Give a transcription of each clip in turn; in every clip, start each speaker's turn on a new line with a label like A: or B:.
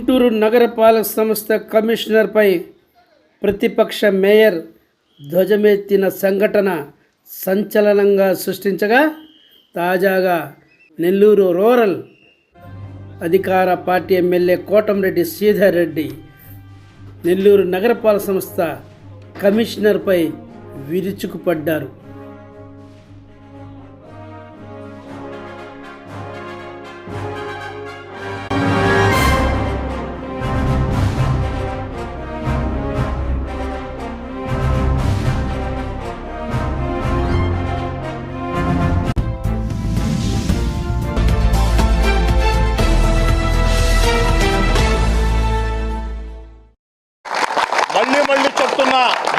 A: గుంటూరు నగరపాలక సంస్థ కమిషనర్పై ప్రతిపక్ష మేయర్ ధ్వజమెత్తిన సంఘటన సంచలనంగా సృష్టించగా తాజాగా నెల్లూరు రూరల్ అధికార పార్టీ ఎమ్మెల్యే కోటంరెడ్డి శ్రీధర్ రెడ్డి నెల్లూరు నగరపాలక సంస్థ కమిషనర్పై విరుచుకుపడ్డారు.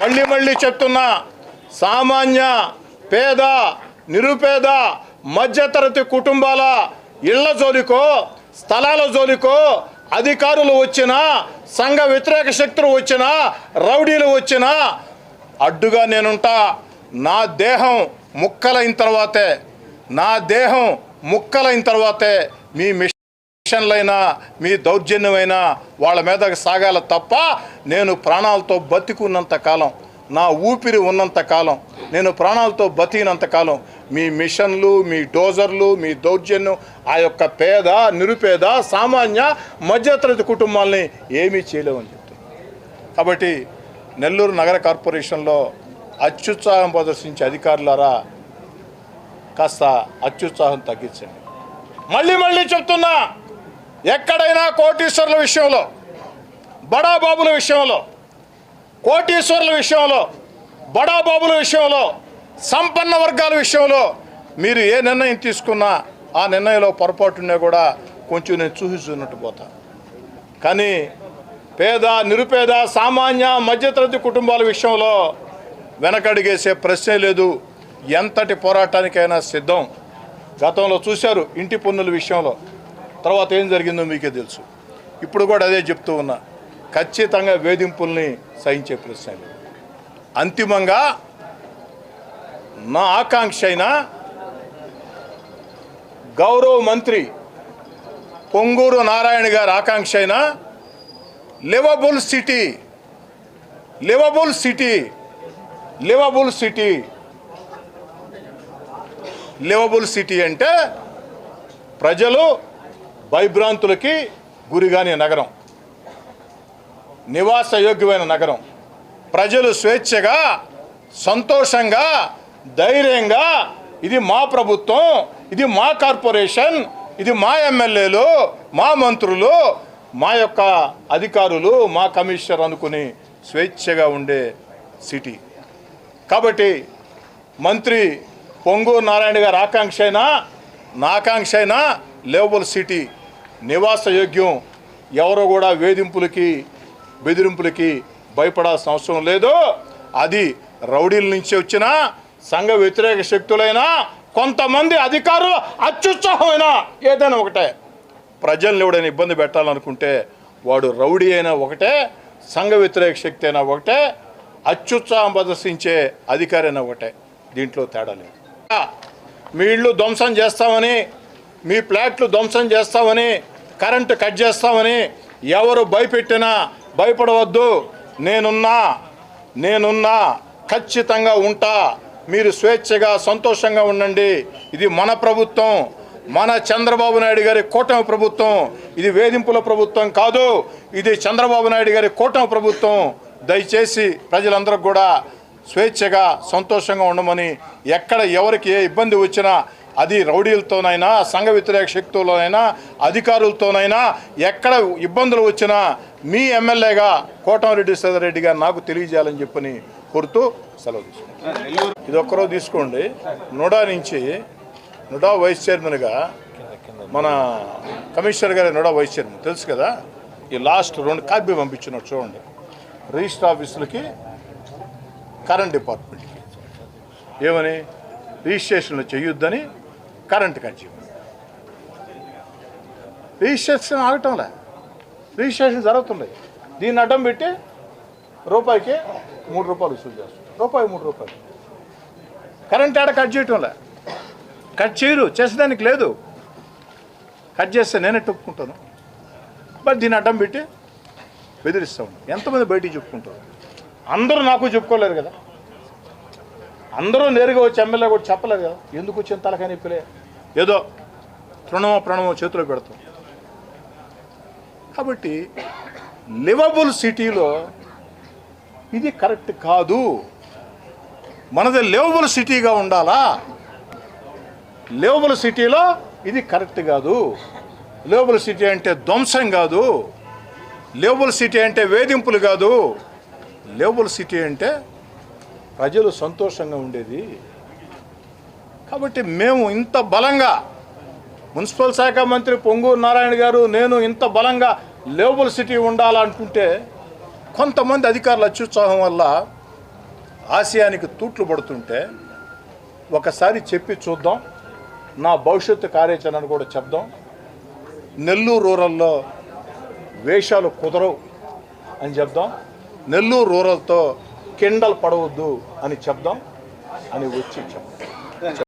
B: మళ్ళీ మళ్ళీ చెప్తున్నా సామాన్య పేద నిరుపేద మధ్యతరగతి కుటుంబాల ఇళ్ళ జోలికో స్థలాల జోలికో అధికారులు వచ్చినా సంఘ వ్యతిరేక శక్తులు వచ్చినా రౌడీలు వచ్చినా అడ్డుగా నేనుంటా. నా దేహం ముక్కలైన తర్వాతే. నా దేహం ముక్కలైన తర్వాతే. మీ మిషన్ శిక్షణలైనా మీ దౌర్జన్యమైనా వాళ్ళ మీద సాగాల తప్ప నేను ప్రాణాలతో బతికున్నంత కాలం నా ఊపిరి ఉన్నంత కాలం నేను ప్రాణాలతో బతికినంత కాలం మీ మిషన్లు మీ డోజర్లు మీ దౌర్జన్యం ఆ యొక్క పేద నిరుపేద సామాన్య మధ్యతరగతి కుటుంబాలని ఏమీ చేయలేవని చెప్తాను కాబట్టి నెల్లూరు నగర కార్పొరేషన్లో అత్యుత్సాహం ప్రదర్శించే అధికారులారా కాస్త అత్యుత్సాహం తగ్గించండి. మళ్ళీ మళ్ళీ చెప్తున్నా ఎక్కడైనా కోటీశ్వరుల విషయంలో బడాబాబుల విషయంలో కోటీశ్వరుల విషయంలో బడాబాబుల విషయంలో సంపన్న వర్గాల విషయంలో మీరు ఏ నిర్ణయం తీసుకున్నా ఆ నిర్ణయంలో పొరపాటున్నా కూడా కొంచెం నేను చూసిస్తున్నట్టు పోతా. కానీ పేద నిరుపేద సామాన్య మధ్యతరగతి కుటుంబాల విషయంలో వెనకడిగేసే ప్రశ్నే లేదు. ఎంతటి పోరాటానికైనా సిద్ధం. గతంలో చూశారు ఇంటి పన్నుల విషయంలో. తర్వాత ఏం జరిగిందో మీకే తెలుసు. ఇప్పుడు కూడా అదే చెప్తూ ఉన్నా. ఖచ్చితంగా వేధింపుల్ని సహించే ప్రశ్న అంతిమంగా నా ఆకాంక్ష అయినా గౌరవ మంత్రి పొంగూరు నారాయణ గారి ఆకాంక్ష అయినా livable city livable city livable city livable city అంటే ప్రజలు భయభ్రాంతులకి గురిగానే నగరం. నివాస యోగ్యమైన నగరం. ప్రజలు స్వేచ్ఛగా సంతోషంగా ధైర్యంగా ఇది మా ప్రభుత్వం ఇది మా కార్పొరేషన్ ఇది మా ఎమ్మెల్యేలు మా మంత్రులు మా యొక్క అధికారులు మా కమిషనర్ అనుకుని స్వేచ్ఛగా ఉండే సిటీ. కాబట్టి మంత్రి పొంగు నారాయణ గారి ఆకాంక్ష అయినా నా ఆకాంక్ష అయినా లేవబుల్ సిటీ. నివాస యోగ్యం ఎవరు కూడా వేధింపులకి బెదిరింపులకి భయపడాల్సిన అవసరం లేదు. అది రౌడీల నుంచి వచ్చిన సంఘ వ్యతిరేక శక్తులైనా కొంతమంది అధికారులు అత్యుత్సాహమైన ఏదైనా ఒకటే. ప్రజల్ని ఎవడైనా ఇబ్బంది పెట్టాలనుకుంటే వాడు రౌడీ అయినా ఒకటే సంఘ వ్యతిరేక శక్తి అయినా ఒకటే అత్యుత్సాహం ప్రదర్శించే అధికారి అయినా ఒకటే. దీంట్లో తేడా లేదు. మీ ఇళ్ళు ధ్వంసం చేస్తామని మీ ఫ్లాట్లు ధ్వంసం చేస్తామని కరెంటు కట్ చేస్తామని ఎవరు భయపెట్టినా భయపడవద్దు. నేనున్నా నేనున్నా ఖచ్చితంగా ఉంటా. మీరు స్వేచ్ఛగా సంతోషంగా ఉండండి. ఇది మన ప్రభుత్వం. మన చంద్రబాబు నాయుడు గారి కూటమి ప్రభుత్వం. ఇది వేధింపుల ప్రభుత్వం కాదు. ఇది చంద్రబాబు నాయుడు గారి కూటమి ప్రభుత్వం. దయచేసి ప్రజలందరూ కూడా స్వేచ్ఛగా సంతోషంగా ఉండమని ఎక్కడ ఎవరికి ఏ ఇబ్బంది వచ్చినా అది రౌడీలతోనైనా సంఘ వ్యతిరేక శక్తులనైనా అధికారులతోనైనా ఎక్కడ ఇబ్బందులు వచ్చినా మీ ఎమ్మెల్యేగా కోటమిరెడ్డి సదరెడ్డి గారు నాకు తెలియజేయాలని చెప్పని కోరుతూ సెలవు తీసుకుంటాను ఇది ఒక్కరో తీసుకోండి. నుడా నుంచి నుడా వైస్ చైర్మన్గా మన కమిషనర్ గారి నుడా వైస్ చైర్మన్ తెలుసు కదా? ఈ లాస్ట్ రెండు కాపీ పంపించినట్టు చూడండి. రిజిస్టర్ ఆఫీసులకి కరెంట్ డిపార్ట్మెంట్కి. ఏమని? రిజిస్ట్రేషన్లు చేయొద్దని కరెంట్ కట్ రిజిస్ట్రేషన్ ఆగటంలే. రిజిస్ట్రేషన్ జరుగుతున్నాయి దీన్ని అడ్డం పెట్టి రూపాయికి మూడు రూపాయలు వసూలు చేస్తారు. రూపాయి మూడు రూపాయలు. కరెంట్ ఆడ కట్ చేయటంలే. కట్ చేయరు. చేసేదానికి లేదు. కట్ చేస్తే నేనే చెప్పుకుంటాను మరి దీన్ని అడ్డం పెట్టి బెదిరిస్తూ ఉంటాం ఎంతమంది బయటికి చెప్పుకుంటారు? అందరూ నాకు చెప్పుకోలేరు కదా. అందరూ నేరుగా వచ్చి ఎమ్మెల్యే కూడా చెప్పలేరు కదా. ఎందుకు వచ్చిన తలకాయ ఏదో తృణమో ప్రణమో చేతిలో పెడతాం. కాబట్టి లివబుల్ సిటీలో ఇది కరెక్ట్ కాదు. మనది లివబుల్ సిటీగా ఉండాలా? లివబుల్ సిటీలో ఇది కరెక్ట్ కాదు. లివబుల్ సిటీ అంటే ధ్వంసం కాదు. లివబుల్ సిటీ అంటే వేధింపులు కాదు. లివబుల్ సిటీ అంటే ప్రజలు సంతోషంగా ఉండేది. కాబట్టి మేము ఇంత బలంగా మున్సిపల్ శాఖ మంత్రి పొంగూరు నారాయణ గారు నేను ఇంత బలంగా లేబుల్ సిటీ ఉండాలనుకుంటే కొంతమంది అధికారుల అత్యుత్సాహం వల్ల ఆశయానికి తూట్లు పడుతుంటే ఒకసారి చెప్పి చూద్దాం. నా భవిష్యత్తు కార్యాచరణను కూడా చెప్దాం. నెల్లూరు రూరల్లో వేషాలు కుదరవు అని చెప్దాం. నెల్లూరు రూరల్తో కిండలు పడవద్దు అని చెప్దాం. అని వచ్చి చెప్దాం.